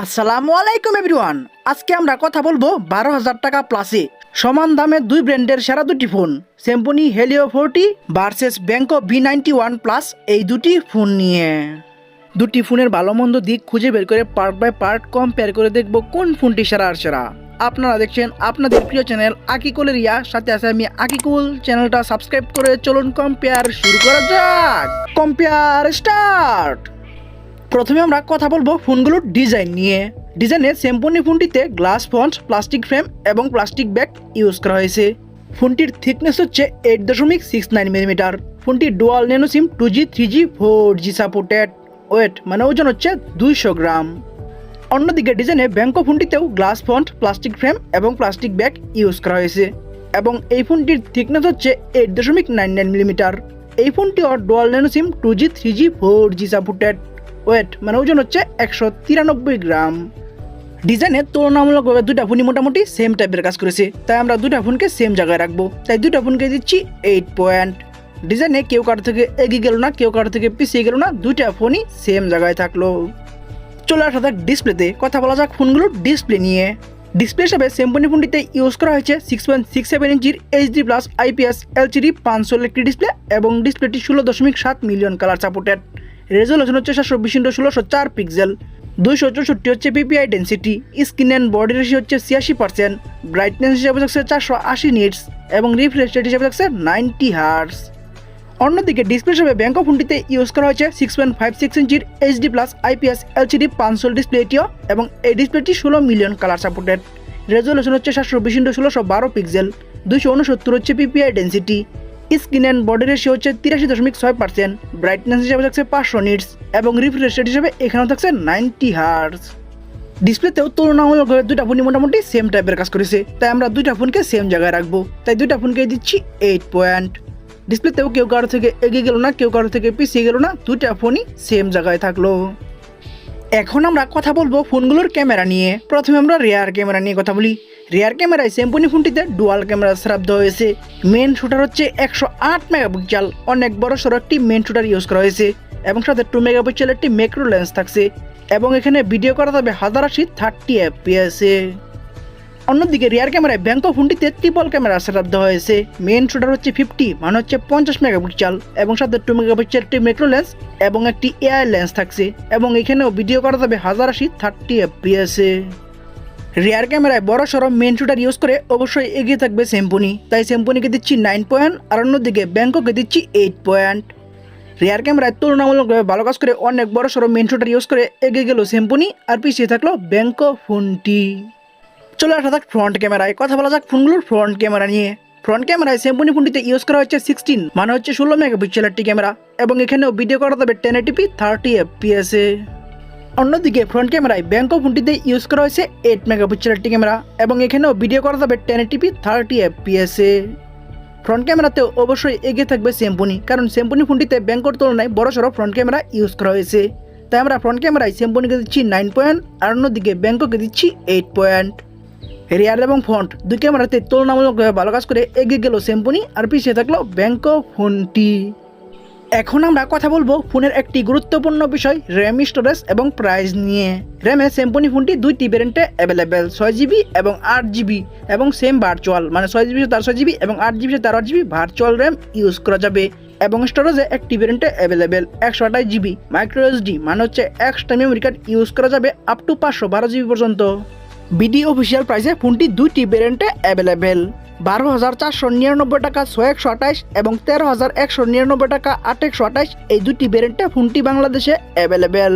আসসালামু আলাইকুম এভরিওয়ান। আজকে আমরা কথা বলব বারো হাজার টাকা প্লাসে সমান দামে দুই ব্র্যান্ডের সেরা দুটি phone. Symphony Helio forty versus Benco V ninety one plus এই দুটি ফোন নিয়ে। দুটি ফোনের ভালো মন্দ দিক খুঁজে বের করে পার্ট বাই পার্ট কম্পেয়ার করে দেখব কোন ফোনটি সেরা আর সেরা। আপনারা দেখছেন আপনাদের প্রিয় চ্যানেল আকিকুল রিয়া। সাথে আছে আমি আকিকুল। চ্যানেলটা সাবস্ক্রাইব করে চলুন কম্পেয়ার শুরু করা যাক। কম্পেয়ার স্টার্ট প্রথমে আমরা কথা বলব ফোনগুলোর ডিজাইন নিয়ে। ডিজাইনে স্যাম্পনি ফোনটিতে গ্লাস ফন্ট, প্লাস্টিক ফ্রেম এবং প্লাস্টিক ব্যাগ ইউজ করা হয়েছে। ফোনটির থিকনেস হচ্ছে এইট দশমিক সিক্স নাইন মিলিমিটার ফোনটি dual nano SIM two G three G four G supported weight মানে ওজন হচ্ছে দুইশো গ্রাম। অন্যদিকে ডিজাইনে ব্যাংকো ফোনটিতেও গ্লাস ফন্ট, প্লাস্টিক ফ্রেম এবং প্লাস্টিক ব্যাগ ইউজ করা হয়েছে। এবং এই ফোনটির থিকনেস হচ্ছে এইট দশমিক নাইন নাইন মিলিমিটার এই ফোনটি dual nano SIM two G three G four G supported weight মানে ওজন হচ্ছে একশো তিরানব্বই গ্রাম। ডিজাইনে তুলনামূলকভাবে দুটা ফোনই মোটামুটি সেম টাইপের কাজ করেছে। তাই আমরা দুটা ফোনকে সেম জায়গায় রাখব। তাই দুটা ফোনকে দিচ্ছি এইট পয়েন্ট ডিজাইনে কেউ কারও থেকে এগিয়ে গেল না, কেউ কারও থেকে পিছিয়ে গেল না, দুইটা ফোনই সেম জায়গায় থাকল। চলে আসা যাক ডিসপ্লেতে কথা বলা যাক ফোনগুলোর ডিসপ্লে নিয়ে। ডিসপ্লে হিসাবে স্যামসং ফোনটিতে ইউজ করা হয়েছে সিক্স পয়েন্ট সিক্স সেভেন ইঞ্চির এইচডি প্লাস আইপিএস এলসিডি পাঁচশো একটি ডিসপ্লে এবং ডিসপ্লেটি ষোলো দশমিক সাত মিলিয়ন কালার সাপোর্টেড রেজলিউশন হচ্ছে সাতশো বিশ ইন্টু ষোলোশো চার পিক্সেল। দুইশো চৌষট্টি হচ্ছে PPI density. Screen and body ratio হচ্ছে ছিয়াশি পার্সেন্ট। ব্রাইটনেস হিসাবে থাকছে চারশো আশি নিটস এবং রিফ্রেশ রেট হিসাবে থাকছে নাইনটি হার্স অন্যদিকে ডিসপ্লে হিসেবে অফ ফোনটিতে ইউজ করা হয়েছে সিক্স পয়েন্ট ফাইভ সিক্স ইঞ্চির এইচডি প্লাস আইপিএস এলসিডি পাঁচশো ডিসপ্লে এটিও এবং এই ডিসপ্লেটি ষোলো মিলিয়ন কালার সাপোর্টেড রেজলিউশন হচ্ছে সাতশো বিশ ইন্টু ষোলোশো বারো পিক্সেল। দুইশো উনসত্তর হচ্ছে PPI density. Screen and body ratio হচ্ছে তিরাশি দশমিক ছয় পার্সেন্ট ব্রাইটনেস হিসাবে থাকছে পাঁচশো নিটস, এবং রিফ্রেশ রেট হিসাবে এখানেও থাকছে নাইনটি হার্স ডিসপ্লেতেও তুলনামূলকভাবে দুইটা ফোনই মোটামুটি সেম টাইপের কাজ করেছে, তাই আমরা দুইটা ফোনকে সেম জায়গায় রাখব, তাই দুইটা ফোনকে দিচ্ছি এইট পয়েন্ট ডিসপ্লেতেও কেউ কারও থেকে এগিয়ে গেল না, কেউ কারও থেকে পিছিয়ে গেল না, দুইটা ফোনই সেম জায়গায় থাকল। এখন আমরা কথা বলব ফোনগুলোর ক্যামেরা নিয়ে। প্রথমে আমরা রেয়ার ক্যামেরা নিয়ে কথা বলি। রেয়ার ক্যামেরায় স্যাম্পনি ফোনটিতে ডুয়াল ক্যামেরা দেওয়া হয়েছে। মেন শুটার হচ্ছে একশো আট মেগাপিক্সেল অনেক বড় সড়ো একটি মেন শুটার ইউজ করা হয়েছে এবং সাথে টু মেগাপিক্সেল একটি ম্যাক্রো লেন্স থাকছে এবং এখানে ভিডিও করা যাবে হাজার আশি থার্টি এফপিএসে অন্যদিকে রিয়ার ক্যামেরায় ব্যাংক ফোনটিতে ট্রিপল ক্যামেরা সেটআপ হয়েছে। মেন শুটার হচ্ছে ফিফটি মানে হচ্ছে পঞ্চাশ মেগাপিক্সেল এবং সাথে টু মেগাপিক্সেল একটি মেক্রো লেন্স এবং একটি এআই লেন্স থাকছে এবং এখানেও ভিডিও করা যাবে হাজার আশি থার্টি এফপিএসে রিয়ার ক্যামেরায় বড় সড়ো মেন শুটার ইউজ করে অবশ্যই এগিয়ে থাকবে স্যাম্পনি তাই স্যাম্পনিকে দিচ্ছি নাইন পয়েন্ট আর অন্যদিকে ব্যাংককে দিচ্ছি এইট পয়েন্ট রিয়ার ক্যামেরায় তুলনামূলকভাবে ভালো কাজ করে অনেক বড় সড়ো মেন শুটার ইউজ করে এগিয়ে গেল স্যাম্পনি আর পিছিয়ে থাকল ব্যাংকো ফোনটি। চলে আসা যাক ফ্রন্ট ক্যামেরায় কথা বলা যাক ফোনগুলোর ফ্রন্ট ক্যামেরা নিয়ে। ফ্রন্ট ক্যামেরায় স্যাম্পনি ফোনটিতে ইউজ করা হচ্ছে সিক্সটিন মানে হচ্ছে ষোলো মেগাপিক্সেল একটি ক্যামেরা এবং এখানেও ভিডিও করা যাবে টেন এটিপি থার্টি এফপিএসে অন্যদিকে ফ্রন্ট ক্যামেরায় ব্যাংকক ফোনটিতে ইউজ করা হয়েছে এইট মেগাপিক্সেল একটি ক্যামেরা এবং এখানেও ভিডিও করা যাবে টেন এটিপি থার্টি এফপিএসে ফ্রন্ট ক্যামেরাতেও অবশ্যই এগিয়ে থাকবে স্যাম্পনি কারণ স্যাম্পনি ফোনটিতে ব্যাংকর তুলনায় বড় সড়ো ফ্রন্ট ক্যামেরা ইউজ করা হয়েছে। তাই আমরা ফ্রন্ট ক্যামেরায় স্যাম্পনিকে দিচ্ছি নাইন পয়েন্ট আর অন্যদিকে ব্যাংককে দিচ্ছি এইট পয়েন্ট রিয়ার এবং ফ্রন্ট দুই ক্যামেরাতে তুলনামূলকভাবে ভালো কাজ করে এগিয়ে গেল স্যাম্পনি আর পিছিয়ে থাকল ব্যাংকক ফোনটি এখন আমরা কথা বলব ফোনের একটি গুরুত্বপূর্ণ বিষয় র্যাম স্টোরেজ এবং প্রাইস নিয়ে। র্যামে স্যাম্পনি ফোনটি দুইটি ভ্যারিয়েন্টে অ্যাভেলেবেল ছয় জিবি এবং আট জিবি এবং সেম ভার্চুয়াল মানে ছয় জিবি তার ছয় জিবি এবং আট জিবি তার জিবি ভার্চুয়াল র্যাম ইউজ করা যাবে। এবং স্টোরেজে একটি ভ্যারিয়েন্টে অ্যাভেলেবেল একশো আঠাশ জিবি মাইক্রো এসডি মানে হচ্ছে এক্সট্রা মেমোরি কার্ড ইউজ করা যাবে আপ টু পাঁচশো বারো জিবি পর্যন্ত। বিডি অফিসিয়াল প্রাইসে ফোনটি দুইটি ভ্যারিয়েন্টে অ্যাভেলেবেল বারো হাজার চারশো নিরানব্বই টাকা ছয় একশো আঠাশ এবং তেরো হাজার একশো নিরানব্বই টাকা আট একশো আঠাশ এই দুটি ভ্যারিয়েন্টে ফোনটি বাংলাদেশে অ্যাভেলেবেল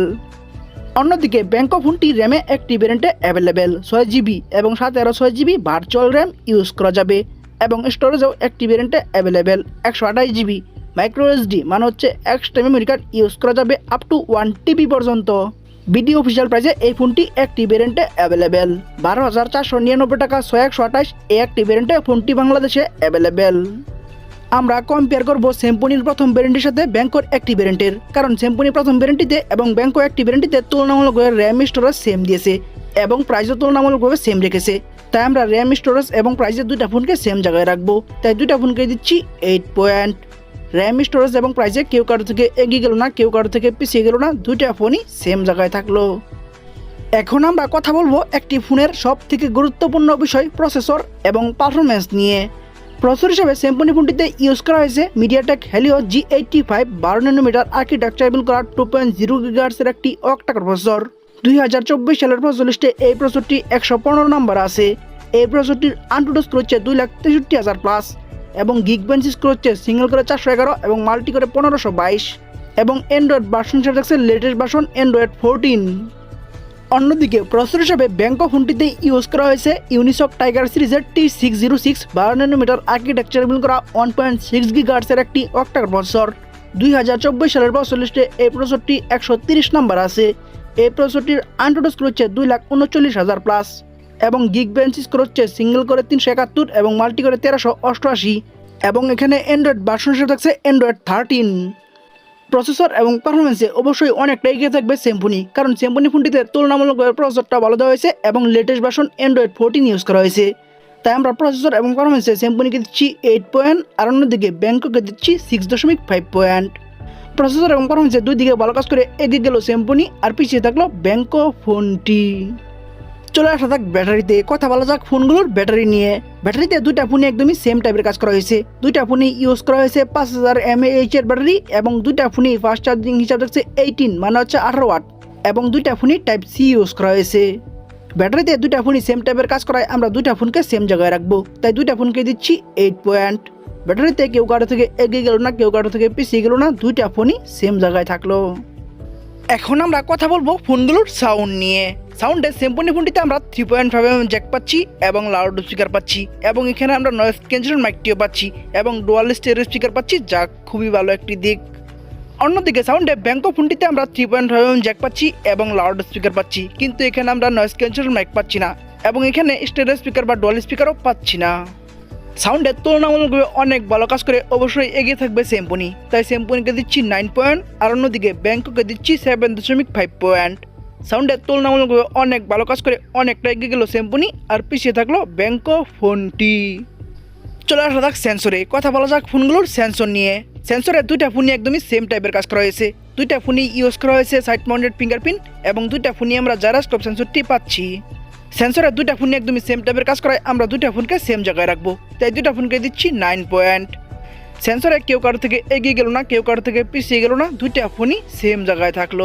অন্যদিকে ব্যাংক ফোনটি র্যামে একটি ভ্যারিয়েন্টে অ্যাভেলেবেল ছয় জিবি এবং সাতেরো ছয় জিবি ভার্চুয়াল র্যাম ইউজ করা যাবে এবং স্টোরেজেও একটি ভ্যারিয়েন্টে অ্যাভেলেবেল একশো আঠাশ জিবি মাইক্রো এসডি মানে হচ্ছে এক্সট্রা মেমোরি কার্ড ইউজ করা যাবে আপ টু ওয়ান টিবি পর্যন্ত। বিডি অফিসিয়াল প্রাইসে এই ফোনটি একটি ভ্যারিয়েন্টে অ্যাভেলেবেল বারো হাজার চারশো নিরানব্বই টাকা ছয় একশো আঠাশ একটি ভ্যারিয়েন্টে ফোনটি বাংলাদেশে অ্যাভেলেবেল আমরা কম্পেয়ার করব স্যাম্পনির প্রথম ভ্যারিয়েন্টের সাথে ব্যাংকোর একটি ভ্যারিয়েন্টের কারণ স্যাম্পনি প্রথম ভ্যারিয়েন্টিতে এবং ব্যাংকো একটি ভ্যারিয়েন্টিতে তুলনামূলকভাবে র্যাম স্টোরেজ সেম দিয়েছে এবং প্রাইসও তুলনামূলকভাবে সেম রেখেছে। তাই আমরা র্যাম স্টোরেজ এবং প্রাইসের দুইটা ফোনকে সেম জায়গায় রাখব। তাই দুইটা ফোনকে দিচ্ছি এইট পয়েন্ট র্যাম স্টোরেজ এবং প্রাইসে কেউ কারও থেকে এগিয়ে গেল না, কেউ কারও থেকে পিছিয়ে গেল না, দুইটা ফোনই সেম জায়গায় থাকল। এখন আমরা কথা বলব একটি ফোনের সব থেকে গুরুত্বপূর্ণ বিষয় প্রসেসর এবং পারফরমেন্স নিয়ে। প্রসেসর হিসেবে স্যামসং ফোনটিতে ইউজ করা হয়েছে MediaTek Helio G eighty five বারো নানোমিটার আর্কিটেকচারেবল করা টু পয়েন্ট জিরো গিগার্সের একটি অক্টাকর প্রসেসর দুই হাজার চব্বিশ সালের প্রসেসর লিস্টে এই প্রসেসরটি একশো পনেরো নম্বর আছে। এই প্রসেসরটির আন্টুডো স্কোর হচ্ছে দুই লাখ তেষট্টি হাজার প্লাস এবং গিগ বেঞ্চ স্কোর হচ্ছে সিঙ্গেল করে চারশো এগারো এবং মাল্টি করে পনেরোশো বাইশ। এবং অ্যান্ড্রয়েড ভার্সন হিসেবে থাকছে লেটেস্ট ভার্সন অ্যান্ড্রয়েড ফোরটিন অন্যদিকে প্রসেসর হিসেবে ব্যাংক ফোনটিতে ইউজ করা হয়েছে ইউনিসক টাইগার সিরিজের টি সিক্স জিরো সিক্স বারো নানোমিটার আর্কিটেকচার বিল করা ওয়ান পয়েন্ট সিক্স গিগার্সের একটি অক্টার প্রসেসর দুই হাজার চব্বিশ সালের বছর লিস্টে এই প্রসেসরটি একশো তিরিশ নম্বর আছে। এই প্রসেসরটির আন্টোটো স্কোর হচ্ছে দুই লাখ উনচল্লিশ হাজার প্লাস এবং গিগ বেঞ্চ স্কোর হচ্ছে সিঙ্গেল করে তিনশো একাত্তর এবং মাল্টি করে তেরোশো অষ্টআশি এবং এখানে অ্যান্ড্রয়েড ভার্সন হিসেবে থাকছে অ্যান্ড্রয়েড থার্টিন প্রসেসর এবং পারফরমেন্সে অবশ্যই অনেকটা এগিয়ে থাকবে স্যামসুনি কারণ স্যামসুনি ফোনটিতে তুলনামূলকভাবে প্রসেসরটা ভালো দেওয়া হয়েছে এবং latest version Android fourteen use করা হয়েছে। তাই আমরা প্রসেসর এবং পারফরমেন্সে স্যামসুনিকে দিচ্ছি এইট পয়েন্ট আর অন্যদিকে ব্যাংককে দিচ্ছি সিক্স দশমিক ফাইভ পয়েন্ট প্রসেসর এবং পারফরমেন্সে দুই দিকে ভালো কাজ করে এগিয়ে গেল স্যামসুনি আর পিছিয়ে থাকল ব্যাংকো ফোনটি। চলে আসা যাক ব্যাটারিতে। কথা বলা যাক ফোনগুলোর ব্যাটারি নিয়ে। ব্যাটারিতে দুইটা ফোনে একদমই সেম টাইপের কাজ করা হয়েছে। দুইটা ফোনে ইউজ করা হয়েছে পাঁচ হাজার এমএএইচ এর ব্যাটারি এবং দুইটা ফোনে ফাস্ট চার্জিং হিসাবে থাকছে এইটিন মানে হচ্ছে আঠারো ওয়াট এবং দুইটা ফোনই টাইপ সি ইউজ করা হয়েছে। ব্যাটারিতে দুইটা ফোনই সেম টাইপের কাজ করায়, আমরা দুইটা ফোনকে সেম জায়গায় রাখব। তাই দুইটা ফোনকে দিচ্ছি এইট পয়েন্ট ব্যাটারিতে কেউ কারও থেকে এগিয়ে গেল না, কেউ কারও থেকে পিছিয়ে গেল না, দুইটা ফোনই সেম জায়গায় থাকল। এখন আমরা কথা বলব ফোনগুলোর সাউন্ড নিয়ে। সাউন্ডে সিম্পনি ফোনটিতে আমরা three point five M jack পাচ্ছি এবং লাউড স্পিকার পাচ্ছি এবং এখানে আমরা নয়েস ক্যান্সেলেশন মাইকটিও পাচ্ছি এবং ডুয়াল স্টেরিও স্পিকার পাচ্ছি, যা খুবই ভালো একটি দিক। অন্যদিকে সাউন্ডে ব্যাংকো ফোনটিতে আমরা three point five M jack পাচ্ছি এবং লাউড স্পিকার পাচ্ছি, কিন্তু এখানে আমরা নয়েস ক্যান্সেলেশন মাইক পাচ্ছি না এবং এখানে স্টেরিও স্পিকার বা ডুয়াল স্পিকারও পাচ্ছি না। সাউন্ডের তুলনামূলকভাবে অনেক ভালো কাজ করে অবশ্যই এগিয়ে থাকবে স্যাম্পনি তাই স্যাম্পনিকে দিচ্ছি নাইন পয়েন্ট আর অন্যদিকে ব্যাংককে দিচ্ছি সেভেন দশমিক ফাইভ পয়েন্ট সাউন্ডের তুলনামূলকভাবে অনেক ভালো কাজ করে অনেকটা এগিয়ে গেল স্যাম্পনি আর পিছিয়ে থাকল ব্যাংকো ফোনটি চলে আসা যাক সেন্সরে কথা বলা যাক ফোনগুলোর সেন্সর নিয়ে। সেন্সরে দুইটা ফোনই একদমই সেম টাইপের কাজ করা হয়েছে। দুইটা ফোনই ইউজ করা হয়েছে সাইড মাউন্টেড ফিঙ্গারপ্রিন্ট এবং দুইটা ফোনই আমরা জারাস্কোপ সেন্সরটি পাচ্ছি। সেন্সরের দুইটা ফোনে একদমই সেম টাইপের কাজ করায়, আমরা দুইটা ফোনকে সেম জায়গায় রাখব। তাই দুইটা ফোনকে দিচ্ছি নাইন পয়েন্ট সেন্সরে কেউ কারও থেকে এগিয়ে গেল না, কেউ কারও থেকে পিছিয়ে গেল না, দুইটা ফোনই সেম জায়গায় থাকল।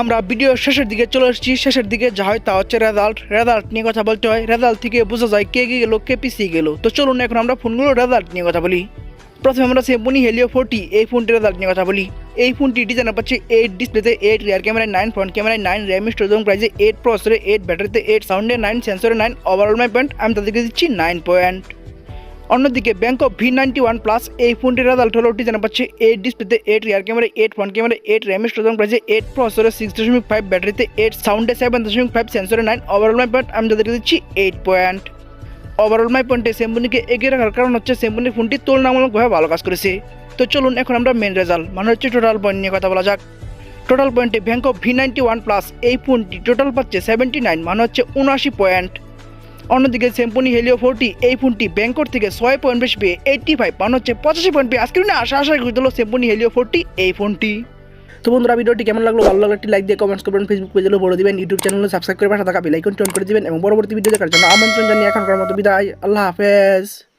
আমরা ভিডিও শেষের দিকে চলে এসেছি শেষের দিকে যা হয় তা হচ্ছে রেজাল্ট রেজাল্ট নিয়ে কথা বলতে হয়। রেজাল্ট থেকে বোঝা যায় কে গেলো, কে পিছিয়ে গেলো। তো চলুন এখন আমরা ফোনগুলোর রেজাল্ট নিয়ে কথা বলি। প্রথমে আমরা সেম্পনি হেলিও ফোরটি এই ফোনটির রেজাল্ট নিয়ে কথা বলি। এই ফোনটি ডিজাইন পাচ্ছে এইট ডিসপ্লেতে এইট রিয়ার ক্যামেরায় নাইন ফ্রন্ট ক্যামেরায় নাইন র্যাম স্টোরেজ প্রাইজে এইট প্রসেসরে এইট ব্যাটারিতে এইট সাউন্ডে নাইন সেন্সরে নাইন ওভারঅল মাই পয়েন্ট আমি তাদেরকে দিচ্ছি নাইন পয়েন্ট অন্যদিকে ব্যাংক অফ ভি নাইনটি ওয়ান প্লাস এই ফোনটির রেজাল্ট হলো ডিজাইন পাচ্ছে এইট ডিসপ্লেতে eight rear camera eight front camera eight RAM storage প্রাইজে এইট প্রসেসরে সিক্স দশমিক ফাইভ ব্যাটারিতে এইট সাউন্ডে সেভেন দশমিক ফাইভ সেন্সরে নাইন ওভারঅল মাই পয়েন্ট আমি তাদেরকে দিচ্ছি এইট পয়েন্ট ওভারঅল মাই পয়েন্টে সেম্বুনিকে এগিয়ে রাখার কারণ হচ্ছে সেম্বুনির ফোনটি তুলনামূলকভাবে ভালো কাজ করেছে। তো চলুন এখন আমরা মেন রেজাল্ট মানে হচ্ছে টোটাল পয়েন্ট নিয়ে কথা বলা যাক। টোটাল পয়েন্টে ব্যাংক অফ ভি নাইনটি ওয়ান প্লাস এই ফোনটি টোটাল পাচ্ছে সেভেন্টি নাইন মানে হচ্ছে উনআশি পয়েন্ট অন্যদিকে সেম্পনি হেলিও ফোরটি এই ফোনটি ব্যাংকর থেকে ছয় পয়েন্ট বেশি পেয়ে এইটটি ফাইভ মানে হচ্ছে পঁচাশি পয়েন্ট পেয়ে আজকে আশা আশা করে দিল সেম্পনি হেলিও ফোরটি এই ফোনটি। তো বন্ধুরা, ভিডিওটি কেমন লাগল? ভালো লাগল একটি লাইক দিয়ে কমেন্টস করবেন ফেসবুক পেজেও বলে দিবেন ইউটিউব চ্যানেলে সাবস্ক্রাইব করে পাশে থাকা বেলাইকন টন করে দেবেন এবং পরবর্তী ভিডিও দেখার জন্য আমন্ত্রণ জানিয়ে এখনকার মতো বিদায়। আল্লাহ হাফেজ।